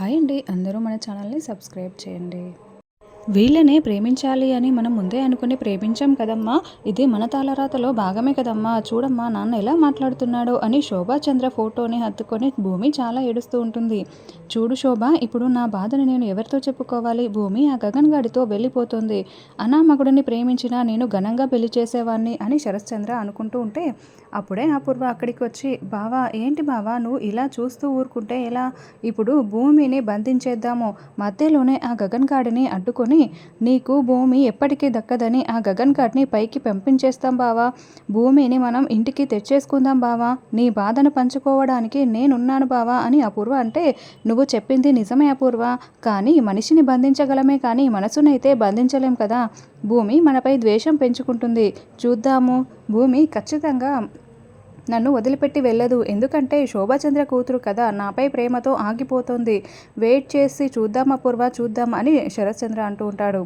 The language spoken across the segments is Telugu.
హాయ్ అండి. అందరూ మన ఛానల్ని సబ్స్క్రైబ్ చేయండి. వీళ్ళనే ప్రేమించాలి అని మనం ముందే అనుకుని ప్రేమించాం కదమ్మా. ఇది మన తాళరాతలో భాగమే కదమ్మా. చూడమ్మా నాన్న ఎలా మాట్లాడుతున్నాడో అని శోభాచంద్ర ఫోటోని హత్తుకొని భూమి చాలా ఏడుస్తూ ఉంటుంది. చూడు శోభ ఇప్పుడు నా బాధని నేను ఎవరితో చెప్పుకోవాలి? భూమి ఆ గగన్ గాడితో వెళ్ళిపోతుంది. అనామగుడిని ప్రేమించినా నేను ఘనంగా పెళ్ళి చేసేవాడిని అని శరశ్చంద్ర అనుకుంటూ ఉంటే అప్పుడే అపూర్వ అక్కడికి వచ్చి బావా ఏంటి బావా నువ్వు ఇలా చూస్తూ ఊరుకుంటే ఎలా? ఇప్పుడు భూమిని బంధించేద్దాము. మధ్యలోనే ఆ గగన్ గాడిని అడ్డుకొని నీకు భూమి ఎప్పటికీ దక్కదని ఆ గగన్ గాడిని పైకి పంపించేస్తాం బావా. భూమిని మనం ఇంటికి తెచ్చేసుకుందాం బావా. నీ బాధను పంచుకోవడానికి నేనున్నాను బావా అని అపూర్వ అంటే నువ్వు చెప్పింది నిజమే అపూర్వ. కానీ మనిషిని బంధించగలమే కానీ మనసునైతే బంధించలేం కదా. భూమి మనపై ద్వేషం పెంచుకుంటుంది. చూద్దాము. భూమి ఖచ్చితంగా నన్ను వదిలిపెట్టి వెళ్ళదు. ఎందుకంటే శోభాచంద్ర కూతురు కదా నాపై ప్రేమతో ఆగిపోతుంది. వెయిట్ చేసి చూద్దాం అపూర్వ చూద్దాం అని శరత్చంద్ర అంటూ ఉంటాడు.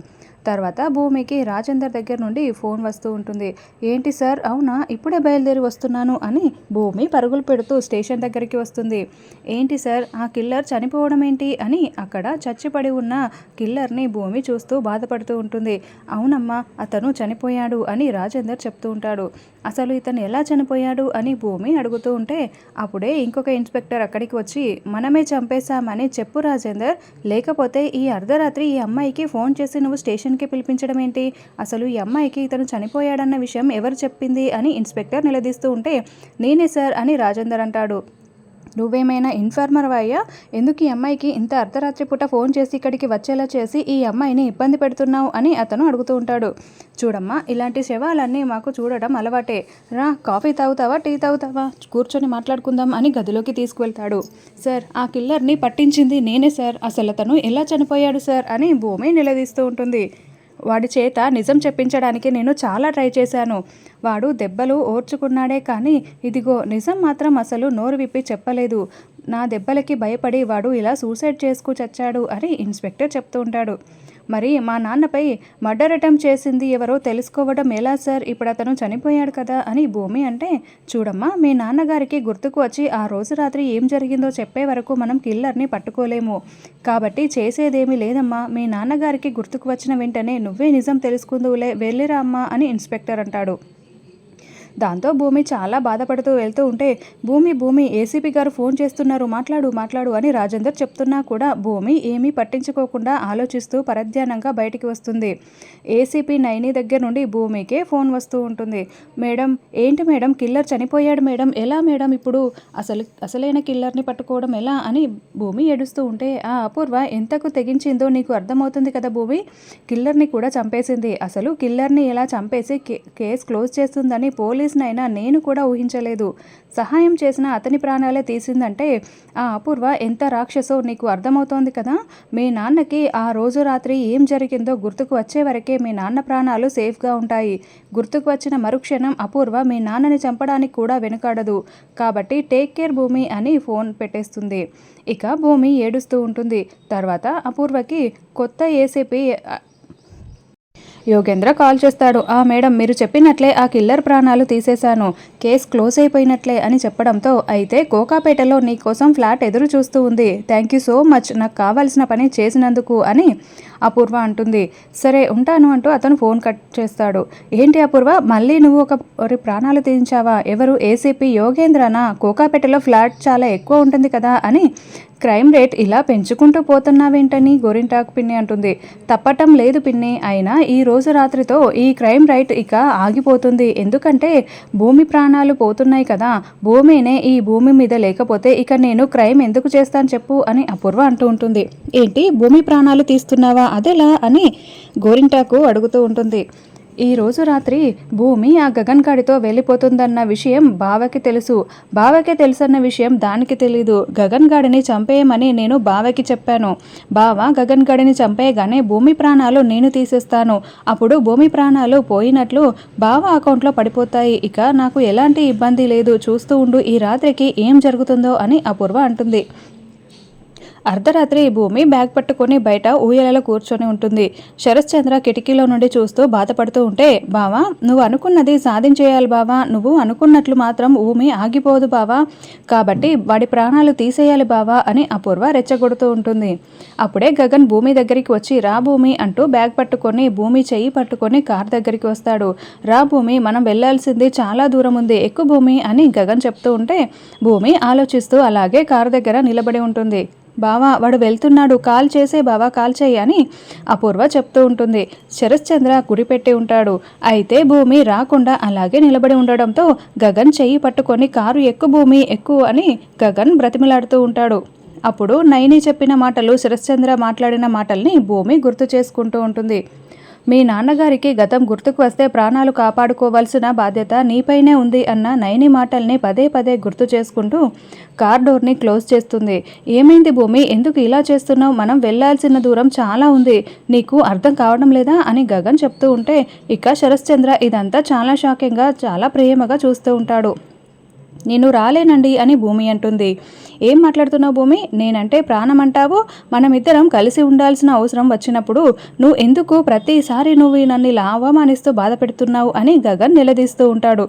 తర్వాత భూమికి రాజేందర్ దగ్గర నుండి ఫోన్ వస్తూ ఉంటుంది. ఏంటి సార్? అవునా? ఇప్పుడే బయలుదేరి వస్తున్నాను అని భూమి పరుగులు పెడుతూ స్టేషన్ దగ్గరికి వస్తుంది. ఏంటి సార్? ఆ కిల్లర్ చనిపోవడం ఏంటి? అని అక్కడ చచ్చిపడి ఉన్న కిల్లర్ని భూమి చూస్తూ బాధపడుతూ ఉంటుంది. అవునమ్మా అతను చనిపోయాడు అని రాజేందర్ చెప్తూ ఉంటాడు. అసలు ఇతను ఎలా చనిపోయాడు? అని భూమి అడుగుతూ ఉంటే అప్పుడే ఇంకొక ఇన్స్పెక్టర్ అక్కడికి వచ్చి మనమే చంపేశామని చెప్పు రాజేందర్. లేకపోతే ఈ అర్ధరాత్రి ఈ అమ్మాయికి ఫోన్ చేసి నువ్వు స్టేషన్ స్టేషన్కి పిలిపించడం ఏంటి? అసలు ఈ అమ్మాయికి ఇతను చనిపోయాడన్న విషయం ఎవరు చెప్పింది అని ఇన్స్పెక్టర్ నిలదీస్తూ ఉంటే నేనే సార్ అని రాజేందర్ అంటాడు. నువ్వేమైనా ఇన్ఫార్మర్ అయ్యా ఎందుకు ఈ అమ్మాయికి ఇంత అర్ధరాత్రి పూట ఫోన్ చేసి ఇక్కడికి వచ్చేలా చేసి ఈ అమ్మాయిని ఇబ్బంది పెడుతున్నావు అని అతను అడుగుతూ ఉంటాడు. చూడమ్మా ఇలాంటి శవాలన్నీ మాకు చూడడం అలవాటే. రా కాఫీ తాగుతావా టీ తాగుతావా? కూర్చొని మాట్లాడుకుందాం అని గదిలోకి తీసుకువెళ్తాడు. సార్ ఆ కిల్లర్ని పట్టించింది నేనే సార్. అసలు అతను ఎలా చనిపోయాడు సార్ అని భూమి నిలదీస్తూ ఉంటుంది. వాడి చేత నిజం చెప్పించడానికి నేను చాలా ట్రై చేశాను. వాడు దెబ్బలు ఓర్చుకున్నాడే కానీ ఇదిగో నిజం మాత్రం అసలు నోరు విప్పి చెప్పలేదు. నా దెబ్బలకి భయపడి వాడు ఇలా సూసైడ్ చేసుకు చచ్చాడు అని ఇన్స్పెక్టర్ చెప్తూ ఉంటాడు. మరి మా నాన్నపై మర్డర్ అటెంప్ట్ చేసింది ఎవరో తెలుసుకోవడం ఎలా సార్? ఇప్పుడు అతను చనిపోయాడు కదా అని భూమి అంటే చూడమ్మా మీ నాన్నగారికి గుర్తుకు వచ్చి ఆ రోజు రాత్రి ఏం జరిగిందో చెప్పే వరకు మనం కిల్లర్ని పట్టుకోలేము. కాబట్టి చేసేదేమీ లేదమ్మా. మీ నాన్నగారికి గుర్తుకు వచ్చిన వెంటనే నువ్వే నిజం తెలుసుకుందువులే వెళ్ళిరా అమ్మా అని ఇన్స్పెక్టర్ అంటాడు. దాంతో భూమి చాలా బాధపడుతూ వెళ్తూ ఉంటే భూమి భూమి ఏసీపీ గారు ఫోన్ చేస్తున్నారు మాట్లాడు మాట్లాడు అని రాజేందర్ చెప్తున్నా కూడా భూమి ఏమీ పట్టించుకోకుండా ఆలోచిస్తూ పరధ్యానంగా బయటికి వస్తుంది. ఏసీపీ నైని దగ్గర నుండి భూమికే ఫోన్ వస్తూ ఉంటుంది. మేడం ఏంటి మేడం? కిల్లర్ చనిపోయాడు మేడం. ఎలా మేడం ఇప్పుడు? అసలు అసలైన కిల్లర్ని పట్టుకోవడం ఎలా? అని భూమి ఏడుస్తూ ఉంటే ఆ అపూర్వ ఎంతకు తెగించిందో నీకు అర్థమవుతుంది కదా భూమి? కిల్లర్ని కూడా చంపేసింది. అసలు కిల్లర్ని ఎలా చంపేసి కేసు క్లోజ్ చేస్తుందని పోలీస్ పోలీసునైనా నేను కూడా ఊహించలేదు. సహాయం చేసిన అతని ప్రాణాలే తీసిందంటే ఆ అపూర్వ ఎంత రాక్షసో నీకు అర్థమవుతోంది కదా? మీ నాన్నకి ఆ రోజు రాత్రి ఏం జరిగిందో గుర్తుకు వచ్చే వరకే మీ నాన్న ప్రాణాలు సేఫ్గా ఉంటాయి. గుర్తుకు వచ్చిన మరుక్షణం అపూర్వ మీ నాన్నని చంపడానికి కూడా వెనుకాడదు. కాబట్టి టేక్ కేర్ భూమి అని ఫోన్ పెట్టేస్తుంది. ఇక భూమి ఏడుస్తూ ఉంటుంది. తర్వాత అపూర్వకి కొత్త ఏసీపీ యోగేంద్ర కాల్ చేస్తాడు. ఆ మేడం మీరు చెప్పినట్లే ఆ కిల్లర్ ప్రాణాలు తీసేశాను. కేస్ క్లోజ్ అయిపోయినట్లే అని చెప్పడంతో అయితే కోకాపేటలో నీ కోసం ఫ్లాట్ ఎదురు చూస్తూ ఉంది. Thank you so much. నాకు కావాల్సిన పని చేసినందుకు అని అపూర్వ అంటుంది. సరే ఉంటాను అంటూ అతను ఫోన్ కట్ చేస్తాడు. ఏంటి అపూర్వ? మళ్ళీ నువ్వు ఒక ప్రాణాలు తీయించావా? ఎవరు? ఏసీపీ యోగేంద్రనా? కోకాపేటలో ఫ్లాట్ చాలా ఎక్కువ ఉంటుంది కదా అని క్రైమ్ రేట్ ఇలా పెంచుకుంటూ పోతున్నావేంటని గోరింటాకు పిన్ని అంటుంది. తప్పటం లేదు పిన్ని అయినా ఈ రోజు రాత్రితో ఈ క్రైమ్ రైట్ ఇక ఆగిపోతుంది. ఎందుకంటే భూమి ప్రాణాలు పోతున్నాయి కదా భూమినే ఈ భూమి మీద లేకపోతే ఇక నేను క్రైమ్ ఎందుకు చేస్తాను చెప్పు అని అపూర్వ అంటూ ఉంటుంది. ఏంటి భూమి ప్రాణాలు తీస్తున్నావా? అదెలా అని గోరింటాకు అడుగుతూ ఉంటుంది. ఈ రోజు రాత్రి భూమి ఆ గగన్ గాడితో వెళ్ళిపోతుందన్న విషయం బావకి తెలుసు. బావకి తెలుసన్న విషయం దానికి తెలీదు. గగన్ గాడిని చంపేయమని నేను బావకి చెప్పాను. బావ గగన్ గాడిని చంపేయగానే భూమి ప్రాణాలు నేను తీసేస్తాను. అప్పుడు భూమి ప్రాణాలు పోయినట్లు బావ అకౌంట్లో పడిపోతాయి. ఇక నాకు ఎలాంటి ఇబ్బంది లేదు. చూస్తూ ఉండు ఈ రాత్రికి ఏం జరుగుతుందో అని అపూర్వ అంటుంది. అర్ధరాత్రి భూమి బ్యాగ్ పట్టుకొని బయట ఊయలలో కూర్చొని ఉంటుంది. శరత్చంద్ర కిటికీలో నుండి చూస్తూ బాధపడుతూ ఉంటే బావా నువ్వు అనుకున్నది సాధించేయాలి బావా. నువ్వు అనుకున్నట్లు మాత్రం భూమి ఆగిపోదు బావా. కాబట్టి వాడి ప్రాణాలు తీసేయాలి బావా అని అపూర్వ రెచ్చగొడుతూ ఉంటుంది. అప్పుడే గగన్ భూమి దగ్గరికి వచ్చి రా భూమి అంటూ బ్యాగ్ పట్టుకొని భూమి చెయ్యి పట్టుకొని కార్ దగ్గరికి వస్తాడు. రా భూమి మనం వెళ్ళాల్సింది చాలా దూరం ఉంది. ఎక్కువ భూమి అని గగన్ చెప్తూ ఉంటే భూమి ఆలోచిస్తూ అలాగే కారు దగ్గర నిలబడి ఉంటుంది. బావా వాడు వెళ్తున్నాడు కాల్ చేసే బావా కాల్ చేయి అని అపూర్వ చెప్తూ ఉంటుంది. శరశ్చంద్ర గురిపెట్టి ఉంటాడు. అయితే భూమి రాకుండా అలాగే నిలబడి ఉండడంతో గగన్ చెయ్యి పట్టుకొని కారు ఎక్కువ భూమి ఎక్కువ అని గగన్ బ్రతిమిలాడుతూ ఉంటాడు. అప్పుడు నైని చెప్పిన మాటలు శరశ్చంద్ర మాట్లాడిన మాటల్ని భూమి గుర్తు చేసుకుంటూ ఉంటుంది. మీ నాన్నగారికి గతం గుర్తుకు వస్తే ప్రాణాలు కాపాడుకోవాల్సిన బాధ్యత నీపైనే ఉంది అన్న నయని మాటల్ని పదే పదే గుర్తు చేసుకుంటూ కార్ డోర్ని క్లోజ్ చేస్తుంది. ఏమైంది భూమి? ఎందుకు ఇలా చేస్తున్నావు? మనం వెళ్ళాల్సిన దూరం చాలా ఉంది. నీకు అర్థం కావడం లేదా? అని గగన్ చెప్తూ ఉంటే ఇక శరశ్చంద్ర ఇదంతా చాలా షాకింగ్గా చాలా ప్రేమగా చూస్తూ ఉంటాడు. నేను రాలేనండి అని భూమి అంటుంది. ఏం మాట్లాడుతున్నావు భూమి? నేనంటే ప్రాణం అంటావు మనమిద్దరం కలిసి ఉండాల్సిన అవసరం వచ్చినప్పుడు నువ్వు ఎందుకు ప్రతిసారి నువ్వు నన్ను ఇలా అవమానిస్తూ బాధ పెడుతున్నావు అని గగన్ నిలదీస్తూ ఉంటాడు.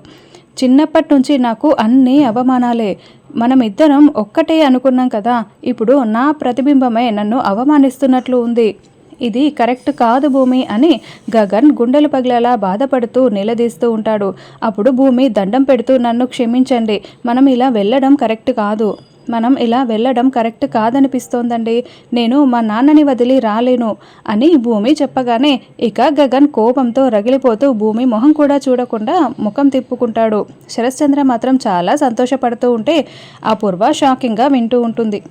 చిన్నప్పటి నుంచి నాకు అన్ని అవమానాలే. మనం ఇద్దరం ఒక్కటే అనుకున్నాం కదా ఇప్పుడు నా ప్రతిబింబమే నన్ను అవమానిస్తున్నట్లు ఉంది. ఇది కరెక్ట్ కాదు భూమి అని గగన్ గుండెలు పగిలేలా బాధపడుతూ నిలదీస్తూ ఉంటాడు. అప్పుడు భూమి దండం పెడుతూ నన్ను క్షమించండి. మనం ఇలా వెళ్ళడం కరెక్ట్ కాదు. మనం ఇలా వెళ్ళడం కరెక్ట్ కాదనిపిస్తోందండి. నేను మా నాన్నని వదిలి రాలేను అని భూమి చెప్పగానే ఇక గగన్ కోపంతో రగిలిపోతూ భూమి మొహం కూడా చూడకుండా ముఖం తిప్పుకుంటాడు. శరశ్చంద్ర మాత్రం చాలా సంతోషపడుతూ ఉంటే అపూర్వ షాకింగ్గా వింటూ ఉంటుంది.